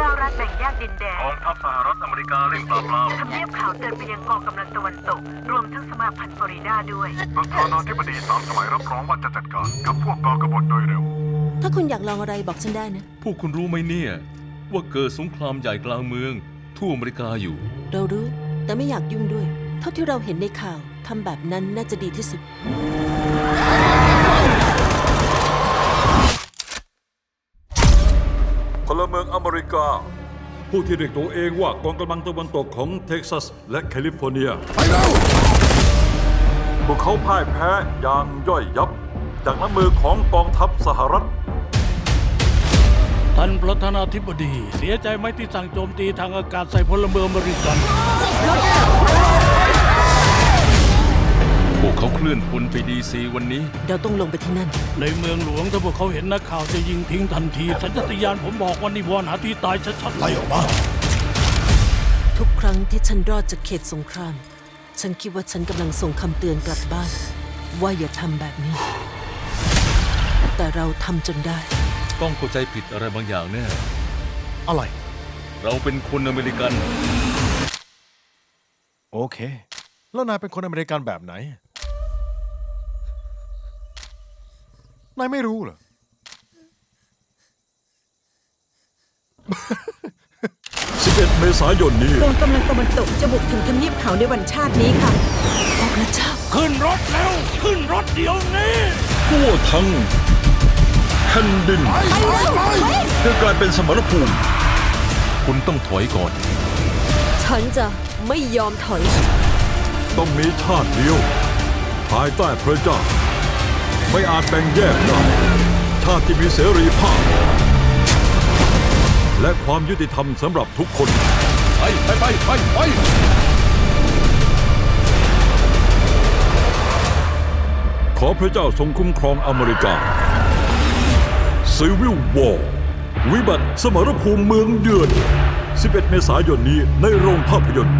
19รัฐแบ่งแยกดินแดนกองทัพสหรัฐอเมริกาเร่งปราบปรามทำเนียบข่าวเตือนไปยังกองกำลังตะวันตก รวมทั้งสมาพันธ์ฟลอริดาด้วย ประธานาธิบดีสามสมัยรับรองว่าจะจัดการกับพวกก่อกบฏโดยเร็ว ถ้าคุณอยากลองอะไรบอกฉันได้นะ พวกคุณรู้ไหมเนี่ย ว่าเกิดสงครามใหญ่กลางเมือง ทั่วอเมริกาอยู่ เรารู้ แต่ไม่อยากยุ่งด้วย เท่าที่เราเห็นในข่าวทำแบบนั้นน่าจะดีที่สุด พลเมืองอเม ริกา ผู้ที่เรียกตัวเองว่ากองกำลังตะวันตกของเท็กซัสและแคลิฟอร์เนีย ไปแล้ว พวกเขาพ่ายแพ้อย่างย่อยยับ จากน้ำมือของกองทัพสหรัฐ ท่านประธานาธิบดี เสียใจไหมที่สั่งโจมตีทางอากาศใส่พลเมืองอเมริกันพว ลื่อนพลไปดีซีวันนี้ เราต้องลงไปที่นั่น ในเมืองหลวงถ้าพวกเขาเห็นนักข่าวจะยิงทิ้งทันที สัญชาตญาณผมบอกว่านี่วอนหาที่ตายชัดๆไล่ออกมา ทุกครั้งที่ฉันรอดจากเขตสงคราม ฉันคิดว่าฉันกำลังส่งคำเตือนกลับบ้าน ว่าอย่าทำแบบนี้ แต่เราทำจนได้ ต้องเข้าใจผิดอะไรบางอย่างแน่ อะไร เราเป็นคนอเมริกัน โอเค แล้วนายเป็นคนอเมริกันแบบไหน นายไม่รู้เหรอ 11 เมษายนนี้ กองกำลังตะวันตกจะบุกถึงทำเนียบเขาในวันชาตินี้ค่ะโอ้พระเจ้า ขึ้นรถแล้ว ขึ้นรถเดี๋ยวนี้ ทั่วทั้งแผ่นดินจะกลายเป็นสมรภูมิคุณต้องถอยก่อน ฉันจะไม่ยอมถอย ต้องมีชาติเดียว ภายใต้พระเจ้า ไม่อาจแบ่งแยกได้ชาติที่มีเสรีภาพ และความยุติธรรมสำหรับทุกคน ไปไปไปไปไปขอพระเจ้าทรงคุ้มครองอเมริกา Civil War วิบัติสมรภูมิเมืองเดือด 11 เมษายนนี้ในโรงภาพยนตร์